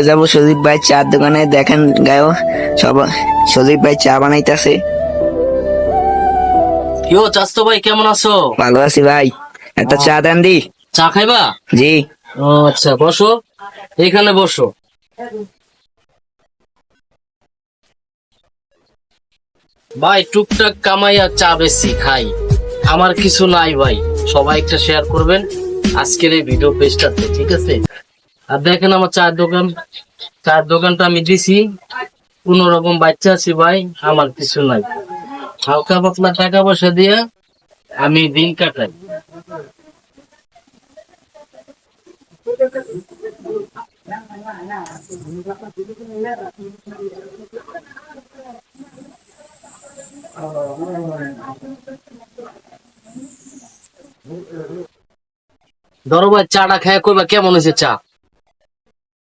দেখতে যাব সজীব ভাই চার দোকানে দেখেন গায়ো সব সজীব ভাই চা বানাইতেছে। ইয়ো চাস্তো ভাই কেমন আছো? ভালো আছি ভাই। একটা চা দেন দি। চা খাইবা? জি। ও আচ্ছা বসো। এখানে বসো। ভাই টুকটাক কামাই আর চা বেশি খাই। আমার কিছু নাই ভাই। সবাই একটা শেয়ার করবেন। আজকের এই ভিডিও পেজটাতে ঠিক আছে? আর দেখেন আমার চার দোকান। চার দোকানটা আমি দিছি। কোন রকম বাচ্চা আছি ভাই, আমার কিছু নাই। হালকা পাতলা টাকা পয়সা দিয়ে আমি দিন কাটাই। ধরো ভাই, চাটা খেয়ে কইবা কেমন হয়েছে চা?